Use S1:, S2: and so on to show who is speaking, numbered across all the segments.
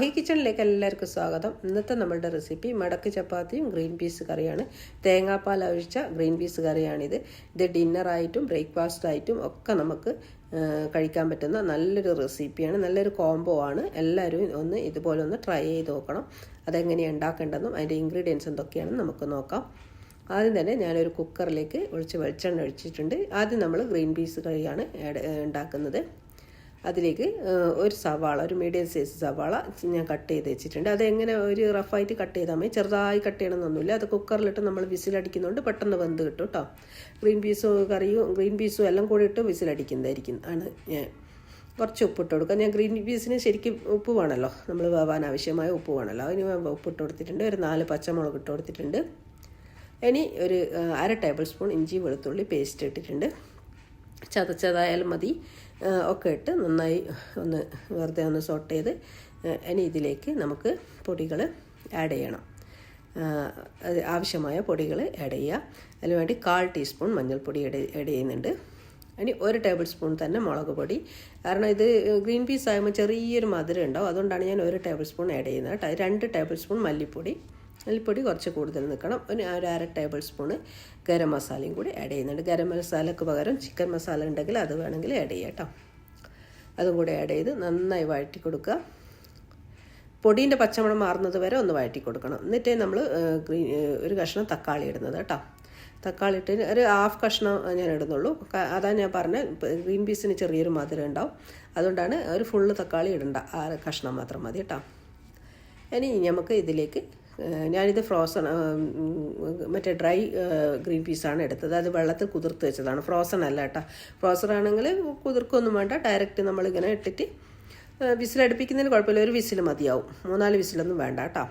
S1: മാഹി കിച്ചണിലേക്ക് എല്ലാവർക്കും സ്വാഗതം. ഇന്നത്തെ നമ്മളുടെ റെസിപ്പി മടക്ക് ചപ്പാത്തിയും ഗ്രീൻ പീസ് കറിയാണ്. തേങ്ങാപ്പാൽ ഒഴിച്ച ഗ്രീൻ പീസ് കറിയാണിത്. ഇത് ഡിന്നറായിട്ടും ബ്രേക്ക്ഫാസ്റ്റായിട്ടും ഒക്കെ നമുക്ക് കഴിക്കാൻ പറ്റുന്ന നല്ലൊരു റെസിപ്പിയാണ് നല്ലൊരു കോംബോ ആണ്. എല്ലാവരും ഒന്ന് ഇതുപോലെ ഒന്ന് ട്രൈ ചെയ്ത് നോക്കണം. അതെങ്ങനെയാണ് ഉണ്ടാക്കേണ്ടതെന്നും അതിന്റെ ഇൻഗ്രീഡിയൻസ് എന്തൊക്കെയാണെന്ന് നമുക്ക് നോക്കാം. ആദ്യം തന്നെ ഞാനൊരു കുക്കറിലേക്ക് ഒഴിച്ച് വെളിച്ചെണ്ണ ഒഴിച്ചിട്ടുണ്ട്. ആദ്യം നമ്മൾ ഗ്രീൻ പീസ് കറിയാണ് ഉണ്ടാക്കുന്നത്. അതിലേക്ക് ഒരു സവാള ഒരു മീഡിയം സൈസ് സവാള ഞാൻ കട്ട് ചെയ്ത് വെച്ചിട്ടുണ്ട്. അതെങ്ങനെ ഒരു റഫായിട്ട് കട്ട് ചെയ്താൽ മതി. ചെറുതായി കട്ട് ചെയ്യണമെന്നൊന്നുമില്ല അത് കുക്കറിലിട്ട് നമ്മൾ വിസിലടിക്കുന്നതുകൊണ്ട് പെട്ടെന്ന് വെന്ത് കിട്ടും കേട്ടോ ഗ്രീൻ പീസും കറിയും ഗ്രീൻ പീസും എല്ലാം കൂടി ഇട്ട് വിസിലടിക്കുന്നതായിരിക്കും ആണ് ഞാൻ കുറച്ച് ഉപ്പിട്ട് കൊടുക്കുക. ഞാൻ ഗ്രീൻ പീസിന് ശരിക്കും ഉപ്പ് വേണമല്ലോ. നമ്മൾ വേവാൻ ആവശ്യമായ ഉപ്പ് വേണമല്ലോ. അതിന് ഉപ്പിട്ട് കൊടുത്തിട്ടുണ്ട്. ഒരു നാല് പച്ചമുളക് ഇട്ട് കൊടുത്തിട്ടുണ്ട്. ഇനി ഒരു അര ടേബിൾ സ്പൂൺ ഇഞ്ചി വെളുത്തുള്ളി പേസ്റ്റ് ഇട്ടിട്ടുണ്ട്. ചതച്ചതായാലും മതി. ഒക്കെ ഇട്ട് നന്നായി ഒന്ന് വെറുതെ ഒന്ന് സോട്ട് ചെയ്ത് ഇനി ഇതിലേക്ക് നമുക്ക് പൊടികൾ ആഡ് ചെയ്യണം. ആവശ്യമായ പൊടികൾ ആഡ് ചെയ്യുക. അതിന് വേണ്ടി കാൽ ടീസ്പൂൺ മഞ്ഞൾപ്പൊടി ആഡ് ആഡ് ചെയ്യുന്നുണ്ട്. ഇനി ഒരു ടേബിൾ സ്പൂൺ തന്നെ മുളക് പൊടി. കാരണം ഇത് ഗ്രീൻ പീസ് ആകുമ്പോൾ ചെറിയൊരു മധുരം ഉണ്ടാവും. അതുകൊണ്ടാണ് ഞാൻ ഒരു ടേബിൾ സ്പൂൺ ആഡ് ചെയ്യുന്നത് കേട്ടോ. രണ്ട് ടേബിൾ സ്പൂൺ മല്ലിപ്പൊടി. മല്ലിപ്പൊടി കുറച്ച് കൂടുതൽ നിൽക്കണം. ഒരു ഒരു അര ടേബിൾ സ്പൂണ് ഗരം മസാലയും കൂടി ആഡ് ചെയ്യുന്നുണ്ട്. ഗരം മസാലയ്ക്ക് പകരം ചിക്കൻ മസാല ഉണ്ടെങ്കിൽ അത് വേണമെങ്കിൽ ആഡ് ചെയ്യാം കേട്ടോ അതും കൂടി ആഡ് ചെയ്ത് നന്നായി വഴറ്റി കൊടുക്കുക. പൊടീന്റെ പച്ചമണം മാറുന്നത് വരെ ഒന്ന് വഴറ്റി കൊടുക്കണം. എന്നിട്ടേ നമ്മൾ ഒരു കഷ്ണം തക്കാളി ഇടുന്നത് കേട്ടോ തക്കാളി ഇട്ട് ഒരു ഹാഫ് കഷ്ണം ഞാൻ ഇടുന്നുള്ളൂ. അതാണ് അതാ ഞാൻ പറഞ്ഞ ഗ്രീൻ പീസിന് ചെറിയൊരു മധുരം ഉണ്ടാവും. അതുകൊണ്ടാണ് ഒരു ഫുള്ള് തക്കാളി ഇടണ്ട. ആ കഷ്ണം മാത്രം മതി കേട്ടോ ഇനി നമുക്ക് ഇതിലേക്ക് ഞാനിത് ഫ്രോസൺ മറ്റേ ഡ്രൈ ഗ്രീൻ പീസാണ് എടുത്തത്. അത് വെള്ളത്തിൽ കുതിർത്ത് വെച്ചതാണ്. ഫ്രോസൺ അല്ല കേട്ടോ. ഫ്രോസൺ ആണെങ്കിൽ കുതിർക്കൊന്നും വേണ്ട. ഡയറക്റ്റ് നമ്മളിങ്ങനെ ഇട്ടിട്ട് വിസിലടുപ്പിക്കുന്നതിന് കുഴപ്പമില്ല. ഒരു വിസിൽ മതിയാവും. മൂന്നാൽ വിസിലൊന്നും വേണ്ട കേട്ടോ.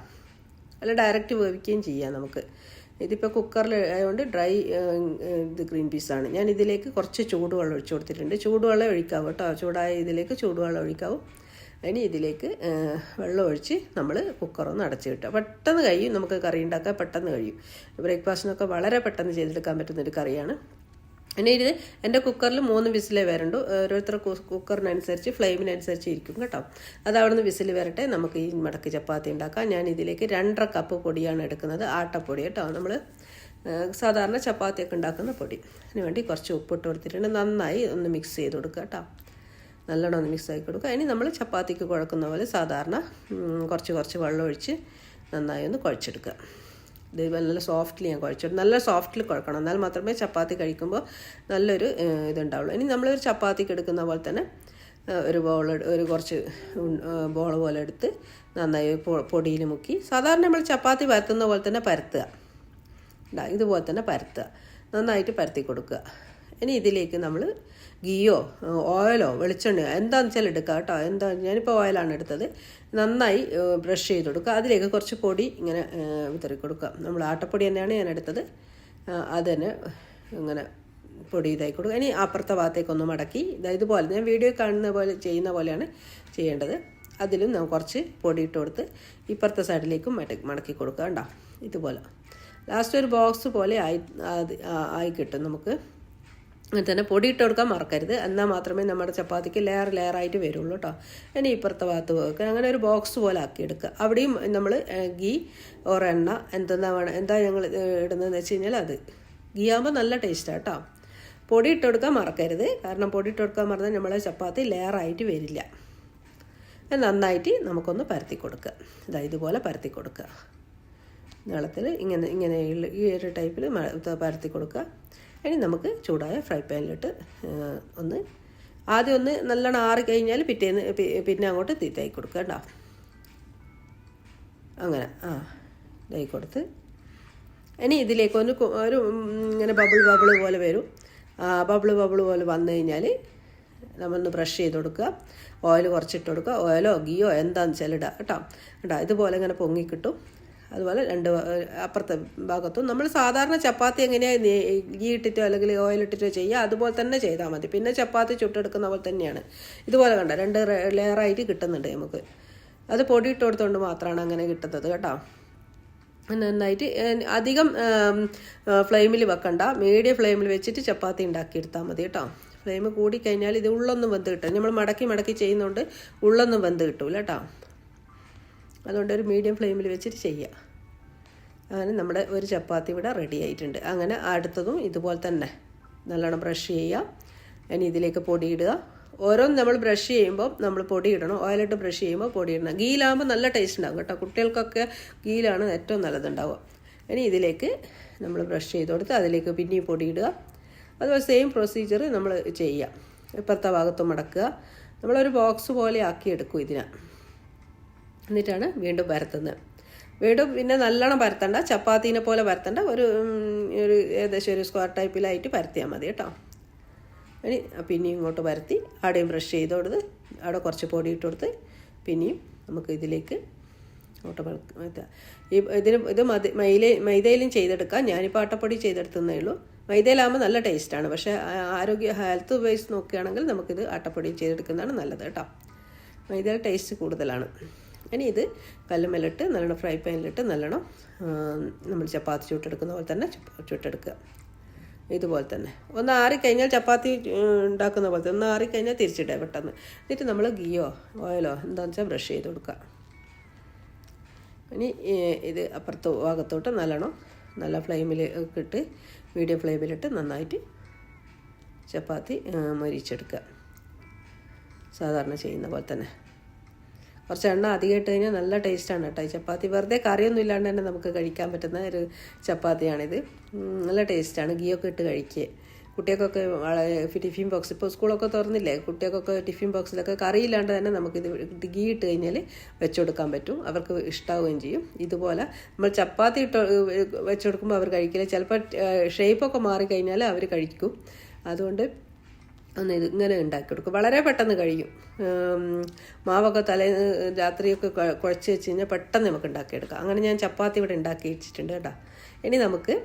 S1: അല്ല ഡയറക്റ്റ് വേവിക്കുകയും ചെയ്യാം നമുക്ക്. ഇതിപ്പോൾ കുക്കറിൽ ആയതുകൊണ്ട് ഡ്രൈ ഇത് ഗ്രീൻ പീസാണ്. ഞാൻ ഇതിലേക്ക് കുറച്ച് ചൂടുവെള്ളം ഒഴിച്ചു കൊടുത്തിട്ടുണ്ട്. ചൂടുവെള്ളം ഒഴിക്കാവും കേട്ടോ. ചൂടായ ഇതിലേക്ക് ചൂടുവെള്ളം ഒഴിക്കാവും. ഇനി ഇതിലേക്ക് വെള്ളം ഒഴിച്ച് നമ്മൾ കുക്കറൊന്ന് അടച്ച് കിട്ടുക. പെട്ടെന്ന് കഴിയും നമുക്ക് കറി ഉണ്ടാക്കാൻ പെട്ടെന്ന് കഴിയും. ബ്രേക്ക്ഫാസ്റ്റിനൊക്കെ വളരെ പെട്ടെന്ന് ചെയ്തെടുക്കാൻ പറ്റുന്നൊരു കറിയാണ്. പിന്നെ ഇത് എന്റെ കുക്കറിൽ മൂന്ന് വിസിലേ വരണ്ടു. ഓരോരുത്തർ കുക്കറിനനുസരിച്ച് ഫ്ലെയിമിനനുസരിച്ച് ഇരിക്കും കേട്ടോ. അത് അവിടെ നിന്ന് വിസിൽ വരട്ടെ. നമുക്ക് ഈ മടക്ക് ചപ്പാത്തി ഉണ്ടാക്കാം. ഞാൻ ഇതിലേക്ക് രണ്ടര കപ്പ് പൊടിയാണ് എടുക്കുന്നത്. ആട്ടപ്പൊടി കേട്ടോ. നമ്മൾ സാധാരണ ചപ്പാത്തിയൊക്കെ ഉണ്ടാക്കുന്ന പൊടി. അതിന് വേണ്ടി കുറച്ച് ഉപ്പിട്ട് കൊടുത്തിട്ടുണ്ട്. നന്നായി ഒന്ന് മിക്സ് ചെയ്ത് കൊടുക്കുക കേട്ടോ. നല്ലോണം ഒന്ന് മിക്സ് ആക്കി കൊടുക്കുക. ഇനി നമ്മൾ ചപ്പാത്തിക്ക് കുഴക്കുന്ന പോലെ സാധാരണ കുറച്ച് കുറച്ച് വെള്ളം ഒഴിച്ച് നന്നായി ഒന്ന് കുഴച്ചെടുക്കുക. ഇത് നല്ല സോഫ്റ്റ്ലി ഞാൻ കുഴച്ചെടുക്കും നല്ല സോഫ്റ്റിൽ കുഴക്കണം. എന്നാൽ മാത്രമേ ചപ്പാത്തി കഴിക്കുമ്പോൾ നല്ലൊരു ഇതുണ്ടാവുള്ളൂ. ഇനി നമ്മളൊരു ചപ്പാത്തിക്ക് എടുക്കുന്ന പോലെ തന്നെ ഒരു ബോൾ ഒരു കുറച്ച് ബോൾ പോലെ എടുത്ത് നന്നായി പൊടിയിൽ മുക്കി സാധാരണ നമ്മൾ ചപ്പാത്തി പരത്തുന്ന പോലെ തന്നെ പരത്തുക. ഇതാ ഇതുപോലെ തന്നെ പരത്തുക. നന്നായിട്ട് പരത്തി കൊടുക്കുക. ഇനി ഇതിലേക്ക് നമ്മൾ ഗീയോ ഓയിലോ വെളിച്ചെണ്ണയോ എന്താണെന്ന് വെച്ചാൽ എടുക്കുക കേട്ടോ. എന്താ ഞാനിപ്പോൾ ഓയിലാണ് എടുത്തത്. നന്നായി ബ്രഷ് ചെയ്ത് കൊടുക്കുക. അതിലേക്ക് കുറച്ച് പൊടി ഇങ്ങനെ വിതറി കൊടുക്കുക. നമ്മൾ ആട്ടപ്പൊടി തന്നെയാണ് ഞാൻ എടുത്തത്. അത് തന്നെ ഇങ്ങനെ പൊടി ഇതായി കൊടുക്കുക. ഇനി അപ്പുറത്തെ ഭാഗത്തേക്കൊന്ന് മടക്കി. ഇതാ ഇതുപോലെ ഞാൻ വീഡിയോ കാണുന്ന പോലെ ചെയ്യുന്ന പോലെയാണ് ചെയ്യേണ്ടത്. അതിലും നമുക്ക് കുറച്ച് പൊടി ഇട്ട് കൊടുത്ത് ഇപ്പുറത്തെ സൈഡിലേക്കും മടക്കി കൊടുക്കുക കണ്ടോ ഇതുപോലെ. ലാസ്റ്റ് ഒരു ബോക്സ് പോലെ ആയി ആയി കിട്ടും നമുക്ക്. അങ്ങനെ തന്നെ പൊടി ഇട്ട് കൊടുക്കാൻ മറക്കരുത്. എന്നാൽ മാത്രമേ നമ്മുടെ ചപ്പാത്തിക്ക് ലെയർ ലെയർ ആയിട്ട് വരുള്ളൂ കേട്ടോ ഇനി ഇപ്പുറത്തെ ഭാഗത്ത് വെക്കുക അങ്ങനെ ഒരു ബോക്സ് പോലെ ആക്കി എടുക്കുക അവിടെയും നമ്മൾ ഗീ ഓർ എണ്ണ എന്തെന്നാ വേണം എന്താ ഞങ്ങൾ ഇടുന്നതെന്ന് വെച്ച് കഴിഞ്ഞാൽ അത്. ഗീ ആകുമ്പോൾ നല്ല ടേസ്റ്റാണ് കേട്ടോ പൊടി ഇട്ട് കൊടുക്കാൻ മറക്കരുത്. കാരണം പൊടി ഇട്ട് കൊടുക്കാൻ മറന്നാൽ നമ്മളെ ചപ്പാത്തി ലെയറായിട്ട് വരില്ല. നന്നായിട്ട് നമുക്കൊന്ന് പരത്തി കൊടുക്കുക ഇതാ ഇതുപോലെ പരത്തി കൊടുക്കുക നീളത്തിൽ ഇങ്ങനെ ഇങ്ങനെ ഈ ഒരു ടൈപ്പിൽ പരത്തി കൊടുക്കുക ഇനി നമുക്ക് ചൂടായ ഫ്രൈ പാനിലിട്ട് ഒന്ന് ആദ്യം ഒന്ന് നല്ലോണം ആറി കഴിഞ്ഞാൽ പിറ്റേന്ന് പിന്നെ അങ്ങോട്ട് തീറ്റായി കൊടുക്കുക കേട്ടോ. അങ്ങനെ ആ ഇതായി കൊടുത്ത്. ഇനി ഇതിലേക്ക് ഒന്ന് ഒരു ഇങ്ങനെ ബബിൾ ബബിൾ പോലെ വരും. ബബിൾ ബബിൾ പോലെ വന്നു കഴിഞ്ഞാൽ നമ്മളൊന്ന് ബ്രഷ് ചെയ്ത് കൊടുക്കുക. ഓയിൽ കുറച്ചിട്ട് കൊടുക്കുക. ഓയിലോ ഗീയോ എന്താണെന്ന് വെച്ചാൽ ഇടുക കേട്ടോ. കേട്ടോ ഇതുപോലെ ഇങ്ങനെ പൊങ്ങി കിട്ടും. അതുപോലെ രണ്ട് അപ്പുറത്തെ ഭാഗത്തും. നമ്മൾ സാധാരണ ചപ്പാത്തി എങ്ങനെയാണ് ഗീ ഇട്ടിട്ടോ അല്ലെങ്കിൽ ഓയിൽ ഇട്ടിട്ടോ ചെയ്യുക അതുപോലെ തന്നെ ചെയ്താൽ മതി. പിന്നെ ചപ്പാത്തി ചുട്ടെടുക്കുന്ന പോലെ തന്നെയാണ്. ഇതുപോലെ കണ്ട രണ്ട് ലെയറായിട്ട് കിട്ടുന്നുണ്ട് നമുക്ക്. അത് പൊടി ഇട്ട് കൊടുത്തുകൊണ്ട് മാത്രമാണ് അങ്ങനെ കിട്ടുന്നത് കേട്ടോ. നന്നായിട്ട് അധികം ഫ്ലെയിമിൽ വെക്കണ്ട. മീഡിയം ഫ്ലെയിമിൽ വെച്ചിട്ട് ചപ്പാത്തി ഉണ്ടാക്കിയെടുത്താൽ മതി കേട്ടോ. ഫ്ലെയിം കൂടിക്കഴിഞ്ഞാൽ ഇത് ഉള്ളൊന്നും വെന്ത് കിട്ടും നമ്മൾ മടക്കി മടക്കി ചെയ്യുന്നതുകൊണ്ട് ഉള്ളൊന്നും വെന്ത് കിട്ടൂല കേട്ടോ. അതുകൊണ്ട് ഒരു മീഡിയം ഫ്ലെയിമിൽ വെച്ചിട്ട് ചെയ്യുക അങ്ങനെ നമ്മുടെ ഒരു ചപ്പാത്തി ഇവിടെ റെഡി ആയിട്ടുണ്ട്. അങ്ങനെ അടുത്തതും ഇതുപോലെ തന്നെ. നല്ലോണം ബ്രഷ് ചെയ്യുക ഇനി ഇതിലേക്ക് പൊടിയിടുക ഓരോന്ന് നമ്മൾ ബ്രഷ് ചെയ്യുമ്പോൾ നമ്മൾ പൊടി ഇടണം. ഓയിലിട്ട് ബ്രഷ് ചെയ്യുമ്പോൾ പൊടി ഇടണം. ഗീലാകുമ്പോൾ നല്ല ടേസ്റ്റ് ഉണ്ടാകും കേട്ടോ. കുട്ടികൾക്കൊക്കെ ഗീലാണ് ഏറ്റവും നല്ലതുണ്ടാവുക. ഇനി ഇതിലേക്ക് നമ്മൾ ബ്രഷ് ചെയ്ത് കൊടുത്ത് അതിലേക്ക് പിന്നെയും പൊടിയിടുക അതുപോലെ സെയിം പ്രൊസീജിയർ നമ്മൾ ചെയ്യുക ഇപ്പുറത്തെ ഭാഗത്ത് മടക്കുക. നമ്മളൊരു ബോക്സ് പോലെ ആക്കി എടുക്കും ഇതിനെ. എന്നിട്ടാണ് വീണ്ടും പരത്തുന്നത് വീണ്ടും പിന്നെ നല്ലോണം പരത്തണ്ട ചപ്പാത്തീനെ പോലെ പരത്തണ്ട ഒരു ഒരു ഏകദേശം ഒരു സ്ക്വയർ ടൈപ്പിലായിട്ട് പരത്തിയാൽ മതി കേട്ടോ. ഇനി പിന്നെയും ഇങ്ങോട്ട് പരത്തി അവിടെയും ബ്രഷ് ചെയ്ത് കൊടുത്ത് അവിടെ കുറച്ച് പൊടി ഇട്ട് കൊടുത്ത് പിന്നെയും നമുക്ക് ഇതിലേക്ക് ഓട്ട ഈ ഇതിന് ഇത് മതി മൈല മൈദയിലും ചെയ്തെടുക്കാം. ഞാനിപ്പോൾ ആട്ടപ്പൊടി ചെയ്തെടുത്തുന്നേ ഉള്ളൂ. മൈദയിലാകുമ്പോൾ നല്ല ടേസ്റ്റാണ് പക്ഷേ ആരോഗ്യ ഹെൽത്ത് വൈസ് നോക്കുകയാണെങ്കിൽ നമുക്കിത് ആട്ടപ്പൊടി ചെയ്തെടുക്കുന്നതാണ് നല്ലത് കേട്ടോ. മൈദയുടെ ടേസ്റ്റ് കൂടുതലാണ്. ഇനി ഇത് കല്ലുമലിട്ട് നല്ലോണം ഫ്രൈ പാനിലിട്ട് നല്ലോണം നമ്മൾ ചപ്പാത്തി ചുട്ടെടുക്കുന്ന പോലെ തന്നെ ചുട്ടെടുക്കുക. ഇതുപോലെ തന്നെ. ഒന്ന് ആറിക്കഴിഞ്ഞാൽ ചപ്പാത്തി ഉണ്ടാക്കുന്ന പോലെ തന്നെ. ഒന്ന് ആറിക്കഴിഞ്ഞാൽ തിരിച്ചിടുക പെട്ടെന്ന്. എന്നിട്ട് നമ്മൾ ഗിയോ ഓയിലോ എന്താണെന്ന് വെച്ചാൽ ബ്രഷ് ചെയ്ത് കൊടുക്കുക. ഇനി ഇത് അപ്പുറത്ത് ഭാഗത്തോട്ട് നല്ലോണം നല്ല ഫ്ലെയിമിൽ ഇട്ട് മീഡിയം ഫ്ലെയിമിലിട്ട് നന്നായിട്ട് ചപ്പാത്തി മരിച്ചെടുക്കുക. സാധാരണ ചെയ്യുന്ന പോലെ തന്നെ. കുറച്ച് എണ്ണ അധികം ഇട്ട് കഴിഞ്ഞാൽ നല്ല ടേസ്റ്റാണ് കേട്ടോ ഈ ചപ്പാത്തി. വെറുതെ കറിയൊന്നും ഇല്ലാണ്ട് തന്നെ നമുക്ക് കഴിക്കാൻ പറ്റുന്ന ഒരു ചപ്പാത്തിയാണിത്. നല്ല ടേസ്റ്റാണ് ഗീയൊക്കെ ഇട്ട് കഴിക്കുക കുട്ടികൾക്കൊക്കെ ടിഫിൻ ബോക്സ് ഇപ്പോൾ സ്കൂളൊക്കെ തുറന്നില്ലേ? കുട്ടികൾക്കൊക്കെ ടിഫിൻ ബോക്സിലൊക്കെ കറിയില്ലാണ്ട് തന്നെ നമുക്കിത് ഗീ ഇട്ട് കഴിഞ്ഞാൽ വെച്ചുകൊടുക്കാൻ പറ്റും. അവർക്ക് ഇഷ്ടാവുകയും ചെയ്യും. ഇതുപോലെ നമ്മൾ ചപ്പാത്തി ഇട്ട് വെച്ചുകൊടുക്കുമ്പോൾ അവർ കഴിക്കില്ല. ചിലപ്പോൾ ഷേപ്പൊക്കെ മാറിക്കഴിഞ്ഞാൽ അവർ കഴിക്കും. അതുകൊണ്ട് ഒന്ന് ഇത് ഇങ്ങനെ ഉണ്ടാക്കി കൊടുക്കും. വളരെ പെട്ടെന്ന് കഴിയും. മാവൊക്കെ തലേ രാത്രിയൊക്കെ കുഴച്ച് വെച്ച് കഴിഞ്ഞാൽ പെട്ടെന്ന് നമുക്ക് ഉണ്ടാക്കിയെടുക്കാം. അങ്ങനെ ഞാൻ ചപ്പാത്തി ഇവിടെ ഉണ്ടാക്കി വെച്ചിട്ടുണ്ട് കേട്ടോ. ഇനി നമുക്ക്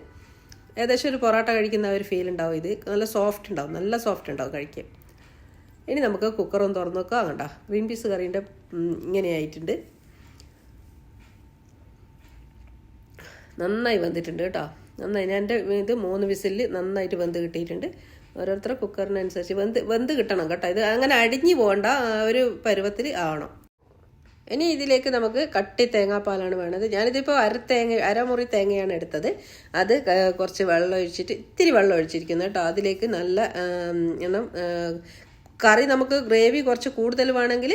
S1: ഏകദേശം ഒരു പൊറോട്ട കഴിക്കുന്ന ഒരു ഫീൽ ഉണ്ടാവും ഇത്. നല്ല സോഫ്റ്റ് ഉണ്ടാവും. നല്ല സോഫ്റ്റ് ഉണ്ടാവും കഴിക്കാൻ. ഇനി നമുക്ക് കുക്കറും തുറന്നു നോക്കാം കണ്ട? ഗ്രീൻ പീസ് കറീന്റെ ഇങ്ങനെയായിട്ടുണ്ട് നന്നായി വന്നിട്ടുണ്ട് കേട്ടോ. നന്നായി. എന്റെ ഇത് മൂന്ന് വിസിലിൽ നന്നായിട്ട് വെന്ത് കിട്ടിയിട്ടുണ്ട്. ഓരോരുത്തരുടെ കുക്കറിനനുസരിച്ച് വെന്ത് വെന്ത് കിട്ടണം കേട്ടോ. ഇത് അങ്ങനെ അടിഞ്ഞു പോകണ്ട ഒരു പരുവത്തിൽ ആവണം. ഇനി ഇതിലേക്ക് നമുക്ക് കട്ടി തേങ്ങാപ്പാലാണ് വേണത് ഞാനിതിപ്പോൾ അര തേങ്ങ അരമുറി തേങ്ങയാണ് എടുത്തത്. അത് കുറച്ച് വെള്ളം ഒഴിച്ചിട്ട് ഇത്തിരി വെള്ളം ഒഴിച്ചിരിക്കുന്നു കേട്ടോ. അതിലേക്ക് നല്ല എണ്ണം കറി നമുക്ക് ഗ്രേവി കുറച്ച് കൂടുതൽ വേണമെങ്കിൽ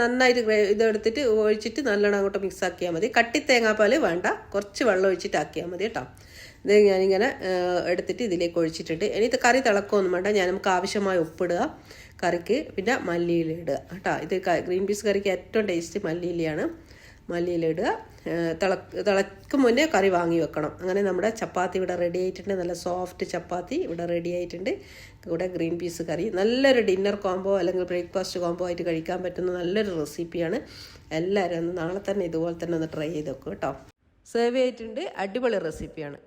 S1: നന്നായിട്ട് ഗ്രേ ഇതെടുത്തിട്ട് ഒഴിച്ചിട്ട് നല്ലോണം അങ്ങോട്ട് മിക്സ് ആക്കിയാൽ മതി. കട്ടി തേങ്ങാപ്പാൽ വേണ്ട. കുറച്ച് വെള്ളം ഒഴിച്ചിട്ട് ആക്കിയാൽ മതി കേട്ടോ. ഇത് ഞാനിങ്ങനെ എടുത്തിട്ട് ഇതിലേക്ക് ഒഴിച്ചിട്ടുണ്ട്. ഇനി ഇത് കറി തിളക്കമൊന്നും വേണ്ട. ഞാൻ നമുക്ക് ആവശ്യമായി ഉപ്പിടുക കറിക്ക് പിന്നെ മല്ലിയില ഇടുക കേട്ടോ. ഇത് ഗ്രീൻ പീസ് കറിക്ക് ഏറ്റവും ടേസ്റ്റ് മല്ലിയിലയാണ്. മല്ലിയില ഇടുക. തിളക്ക് തിള തിളക്കും മുന്നേ കറി വാങ്ങി വെക്കണം. അങ്ങനെ നമ്മുടെ ചപ്പാത്തി ഇവിടെ റെഡി ആയിട്ടുണ്ട്. നല്ല സോഫ്റ്റ് ചപ്പാത്തി ഇവിടെ റെഡി ആയിട്ടുണ്ട്. ഇവിടെ ഗ്രീൻ പീസ് കറി. നല്ലൊരു ഡിന്നർ കോംബോ അല്ലെങ്കിൽ ബ്രേക്ക്ഫാസ്റ്റ് കോംബോ ആയിട്ട് കഴിക്കാൻ പറ്റുന്ന നല്ലൊരു റെസിപ്പിയാണ് എല്ലാവരും നാളെ തന്നെ ഇതുപോലെ തന്നെ ഒന്ന് ട്രൈ ചെയ്ത് വെക്കും കേട്ടോ. സെർവ് ചെയ്തിട്ടുണ്ട്. അടിപൊളി റെസിപ്പിയാണ്